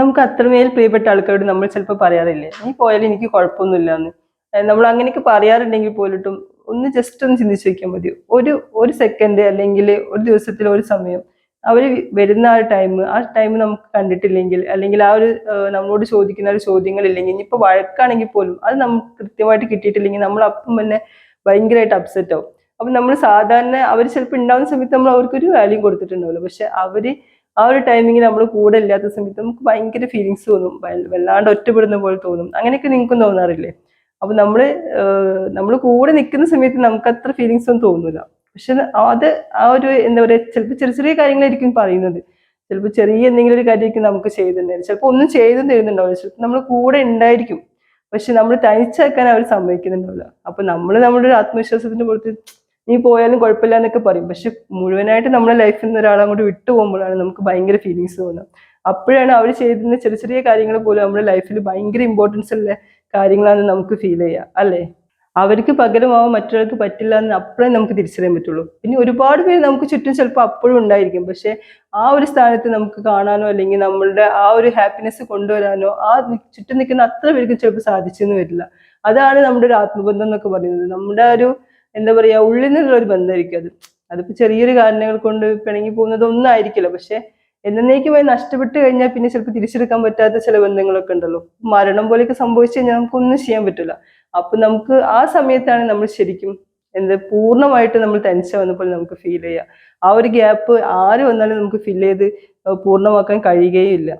നമുക്ക് അത്രമേൽ പ്രിയപ്പെട്ട ആൾക്കാരോട് നമ്മൾ ചിലപ്പോൾ പറയാറില്ലേ? നീ പോയാലും എനിക്ക് കുഴപ്പമൊന്നുമില്ല എന്ന് നമ്മൾ അങ്ങനെയൊക്കെ പറയാറുണ്ടെങ്കിൽ പോലിട്ടും ഒന്ന് ജസ്റ്റ് ഒന്ന് ചിന്തിച്ച് വെക്കാൻ മതി. ഒരു ഒരു സെക്കൻഡ് അല്ലെങ്കിൽ ഒരു ദിവസത്തിൽ ഒരു സമയം അവർ വരുന്ന ആ ടൈം ആ ടൈം നമുക്ക് കണ്ടിട്ടില്ലെങ്കിൽ അല്ലെങ്കിൽ ആ ഒരു നമ്മളോട് ചോദിക്കുന്ന ഒരു ചോദ്യങ്ങളില്ലെങ്കിൽ ഇനിയിപ്പോൾ വഴക്കാണെങ്കിൽ പോലും അത് നമുക്ക് കൃത്യമായിട്ട് കിട്ടിയിട്ടില്ലെങ്കിൽ നമ്മൾ അപ്പം തന്നെ ഭയങ്കരമായിട്ട് അപ്സെറ്റ് ആവും. അപ്പം നമ്മൾ സാധാരണ അവർ ചിലപ്പോൾ ഉണ്ടാവുന്ന സമയത്ത് നമ്മൾ അവർക്കൊരു വാല്യൂ കൊടുത്തിട്ടുണ്ടാവില്ല. പക്ഷെ അവർ ആ ഒരു ടൈമിങ്ങിൽ നമ്മൾ കൂടെ ഇല്ലാത്ത സമയത്ത് നമുക്ക് ഭയങ്കര ഫീലിങ്സ് തോന്നും. വല്ലാണ്ട് ഒറ്റപ്പെടുന്ന പോലെ തോന്നും. അങ്ങനെയൊക്കെ നിങ്ങൾക്കും തോന്നാറില്ലേ? അപ്പൊ നമ്മൾ നമ്മൾ കൂടെ നിൽക്കുന്ന സമയത്ത് നമുക്ക് അത്ര ഫീലിങ്സ് ഒന്നും തോന്നില്ല പക്ഷെ അത് ആ ഒരു എന്താ പറയാ ചിലപ്പോൾ ചെറിയ ചെറിയ കാര്യങ്ങളായിരിക്കും പറയുന്നത്. ചിലപ്പോൾ ചെറിയ എന്തെങ്കിലും ഒരു കാര്യമായിരിക്കും നമുക്ക് ചെയ്തിട്ടുണ്ടായിരുന്നു ചിലപ്പോൾ ഒന്നും ചെയ്തു തരുന്നുണ്ടാവില്ല. ചിലപ്പോൾ നമ്മൾ കൂടെ ഉണ്ടായിരിക്കും. പക്ഷെ നമ്മൾ തനിച്ചാക്കാൻ അവർ സമ്മതിക്കുന്നുണ്ടാവില്ല. അപ്പൊ നമ്മൾ നമ്മുടെ ഒരു ആത്മവിശ്വാസത്തിന്റെ പുറത്ത് നീ പോയാലും കുഴപ്പമില്ല എന്നൊക്കെ പറയും. പക്ഷെ മുഴുവനായിട്ട് നമ്മുടെ ലൈഫിൽ നിന്ന് ഒരാളെ അങ്ങോട്ട് വിട്ടു പോകുമ്പോഴാണ് നമുക്ക് ഭയങ്കര ഫീലിങ്സ് തോന്നുന്നത് അപ്പോഴാണ് അവർ ചെയ്തിരുന്ന ചെറിയ ചെറിയ കാര്യങ്ങൾ പോലും നമ്മുടെ ലൈഫിൽ ഭയങ്കര ഇമ്പോർട്ടൻസ് ഉള്ള കാര്യങ്ങളാണെന്ന് നമുക്ക് ഫീൽ ചെയ്യുക. അല്ലേ? അവർക്ക് പകരമാവാൻ മറ്റൊരാൾക്ക് പറ്റില്ല എന്ന് അപ്പോഴേ നമുക്ക് തിരിച്ചറിയാൻ പറ്റുള്ളൂ. പിന്നെ ഒരുപാട് പേര് നമുക്ക് ചുറ്റും ചിലപ്പോൾ അപ്പോഴും ഉണ്ടായിരിക്കും. പക്ഷെ ആ ഒരു സ്ഥാനത്ത് നമുക്ക് കാണാനോ അല്ലെങ്കിൽ നമ്മളുടെ ആ ഒരു ഹാപ്പിനെസ് കൊണ്ടുവരാനോ ആ ചുറ്റും നിൽക്കുന്ന അത്ര പേർക്കും ചിലപ്പോൾ സാധിച്ചെന്ന് വരില്ല. അതാണ് നമ്മുടെ ഒരു ആത്മബന്ധം എന്നൊക്കെ പറയുന്നത്. നമ്മുടെ ഒരു എന്താ പറയാ ഉള്ളിൽ നിന്നുള്ള ഒരു ബന്ധമായിരിക്കും അത്. അതിപ്പോ ചെറിയൊരു കാരണങ്ങൾ കൊണ്ട് പിണങ്ങി പോകുന്നത് ഒന്നും ആയിരിക്കില്ല പക്ഷെ എന്നേക്കുമായി നഷ്ടപ്പെട്ടു കഴിഞ്ഞാൽ പിന്നെ ചിലപ്പോൾ തിരിച്ചെടുക്കാൻ പറ്റാത്ത ചില ബന്ധങ്ങളൊക്കെ ഉണ്ടല്ലോ. മരണം പോലെയൊക്കെ സംഭവിച്ചു കഴിഞ്ഞാൽ നമുക്കൊന്നും ചെയ്യാൻ പറ്റില്ല. അപ്പൊ നമുക്ക് ആ സമയത്താണ് നമ്മൾ ശരിക്കും എന്ത് പൂർണമായിട്ട് നമ്മൾ ടെൻഷൻ വന്നപ്പോൾ നമുക്ക് ഫീൽ ചെയ്യുക ആ ഒരു ഗ്യാപ്പ് ആര് വന്നാലും നമുക്ക് ഫിൽ ചെയ്ത് പൂർണമാക്കാൻ കഴിയുകയില്ല